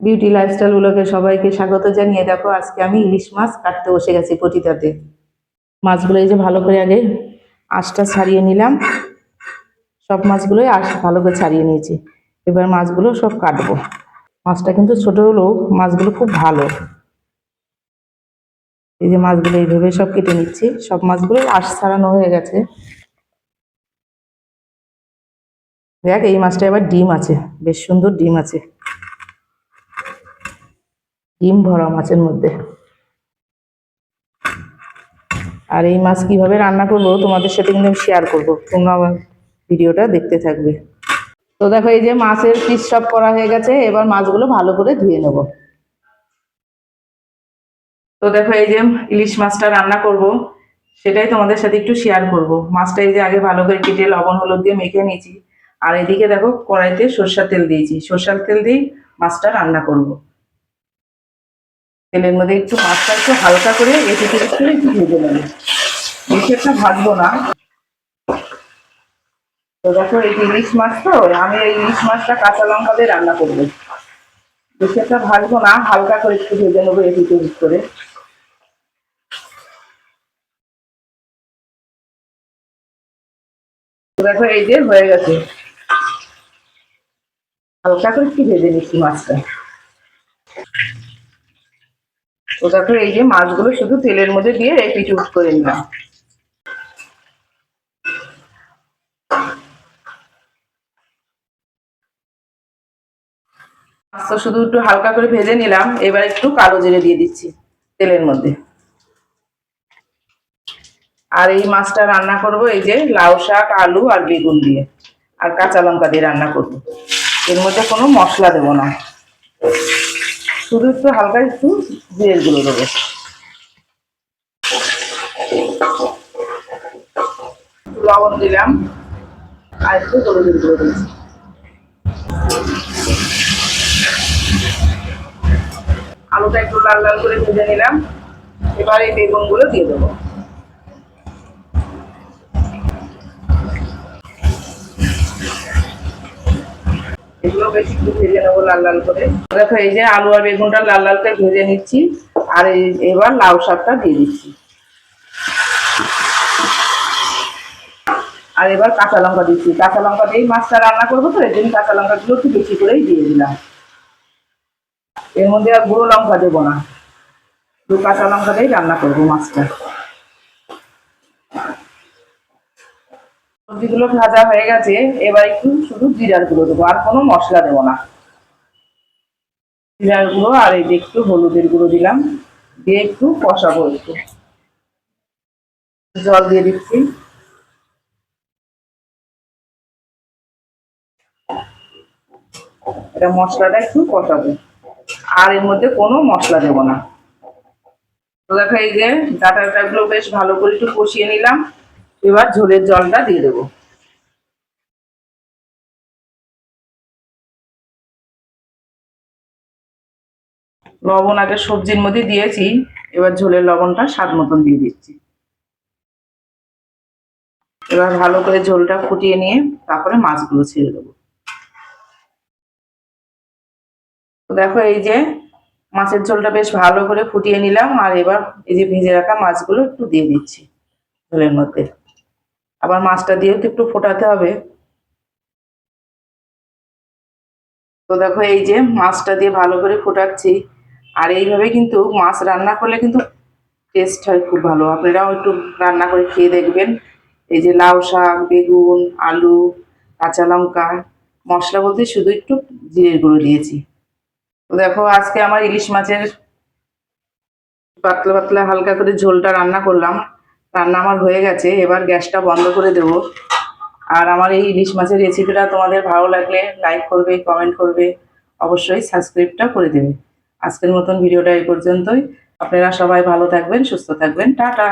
Beauty lifestyle গুলোকে সবাইকে স্বাগত জানিয়ে দেখো। আজকে আমি ইলিশ মাছ কাটতে বসে গেছি পটিটাতে। মাছগুলো এই যে ভালো করে আগে আঁশটা ছাড়িয়ে নিলাম। সব মাছগুলোই আঁশ ভালো করে ছাড়িয়ে নিয়েছি। এবার মাছগুলো সব কাটবো। মাছটা কিন্তু ছোট হলেও মাছগুলো খুব ভালো। এই যে মাছগুলো এইভাবে সব কেটে নিচ্ছি। সব মাছগুলো আঁশ ছাড়ানো হয়ে গেছে। দেখ, এই মাছটা এবার ডিম আছে। বেশ সুন্দর ডিম আছে। ডিম ভরা মাছের মধ্যে। আর এই মাছ কীভাবে রান্না করব তোমাদের সাথে কিন্তু শেয়ার করব। তোমরা ভিডিওটা দেখতে থাকবে। তো দেখো, এই যে মাছের পিস সব করা হয়ে গেছে, এবার মাছগুলো ভালো করে ধুয়ে নেব। তো দেখো, এই যে ইলিশ মাছটা রান্না করব, সেটাই তোমাদের সাথে একটু শেয়ার করব। মাছটা এই যে আগে ভালো করে কেটে লবণ, হলুদ দিয়ে মেখে নিয়েছি। আর এদিকে দেখো, কড়াইতে সর্ষার তেল দিয়েছি। সর্ষার তেল দিয়ে মাছটা রান্না করব। তেলের মধ্যে একটু মাছটা একটু হালকা করে এটি করে একটু ভেজে নেবে। বেশি একটা ভাজবো না। তো দেখো, এই ইলিশ মাছ তো, আমি এই ইলিশ মাছটা কাঁচা লঙ্কা দিয়ে রান্না করব। বেশি একটা ভাজবো না, হালকা করে একটু ভেজে নেব এটি তৈরি করে। দেখো, এই যে হয়ে গেছে। হালকা করে একটু ভেজে নিচ্ছি মাছটা। দেখো, এই যে মাছগুলো শুধু তেলের মধ্যে দিয়ে পিচুট করে নিলাম। শুধু একটু হালকা করে ভেজে নিলাম, এবার একটু কালো জিরে দিয়ে দিচ্ছি তেলের মধ্যে। আর এই মাছটা রান্না করব এই যে লাউ শাক, আলু আর বেগুন দিয়ে, আর কাঁচা লঙ্কা দিয়ে রান্না করব। এর মধ্যে কোনো মশলা দেবো না। শুধু একটু হালকা একটু জিরের গুঁড়ো দেবো। লবণ দিলাম, আর একটু হলুদের আলুটা একটু লাল লাল করে ভেজে নিলাম, এবার এই বেগুনগুলো দিয়ে দেবো। এগুলো বেশি একটু ভেজে নেব লাল লাল করে। দেখো, এই যে আলু আর বেগুনটা লাল লাল করে ভেজে নিচ্ছি, আর এবার লাউ শাকটা দিয়ে দিচ্ছি। আর এবার কাঁচা লঙ্কা দিচ্ছি। কাঁচা লঙ্কা দিয়েই মাছটা রান্না করব তো, এই জন্য কাঁচা লঙ্কাগুলো একটু বেশি করেই দিয়ে দিলাম। এর মধ্যে আর গুঁড়ো লঙ্কা দেবো না। দু কাঁচা লঙ্কা দিয়েই রান্না করব মাছটা। সবজিগুলো ভাজা হয়ে গেছে, এবার একটু শুধু জিরার গুঁড়ো দেবো, আর কোনো মশলা দেবো না। জিরার গুঁড়ো আর এই একটু হলুদের গুঁড়ো দিলাম, দিয়ে একটু কষাবো একটু। জল দিয়ে দিচ্ছি। এটা মশলাটা একটু কষাবো, আর এর মধ্যে কোনো মশলা দেবো না। তো দেখো এই যে ডাটাটাগুলো বেশ ভালো করে একটু কষিয়ে নিলাম। এবার ঝোলের জলটা দিয়ে দেবো। লবণ আগে সবজির মধ্যে দিয়েছি, এবার ঝোলের লবণটা স্বাদ মতন দিয়ে দিচ্ছি। এবার ভালো করে ঝোলটা ফুটিয়ে নিয়ে তারপরে মাছগুলো ছেড়ে দেবো। দেখো এই যে মাছের ঝোলটা বেশ ভালো করে ফুটিয়ে নিলাম, আর এবার এই যে ভেজে রাখা মাছগুলো একটু দিয়ে দিচ্ছি ঝোলের মধ্যে। আবার মাছটা দিয়েও তো একটু ফোটাতে হবে। তো দেখো এই যে মাছটা দিয়ে ভালো করে ফোটাচ্ছি। আর এইভাবে কিন্তু মাছ রান্না করলে কিন্তু টেস্ট হয় খুব ভালো। আপনারাও একটু রান্না করে খেয়ে দেখবেন। এই যে লাউ শাক, বেগুন, আলু, কাঁচা লঙ্কা, মশলা বলতে শুধু একটু জিরের গুঁড়ো দিয়েছি। তো দেখো আজকে আমার ইলিশ মাছের পাতলা পাতলা হালকা করে ঝোলটা রান্না করলাম। রান্না আমার হয়ে গেছে, এবার গ্যাসটা বন্ধ করে দেব। আর আমার এই ইলিশ মাছের রেসিপিটা তোমাদের ভালো লাগলে লাইক করবে, কমেন্ট করবে, অবশ্যই সাবস্ক্রাইবটা করে দেবে। আজকের মতন ভিডিওটা এই পর্যন্তই। আপনারা সবাই ভালো থাকবেন, সুস্থ থাকবেন। টাটা!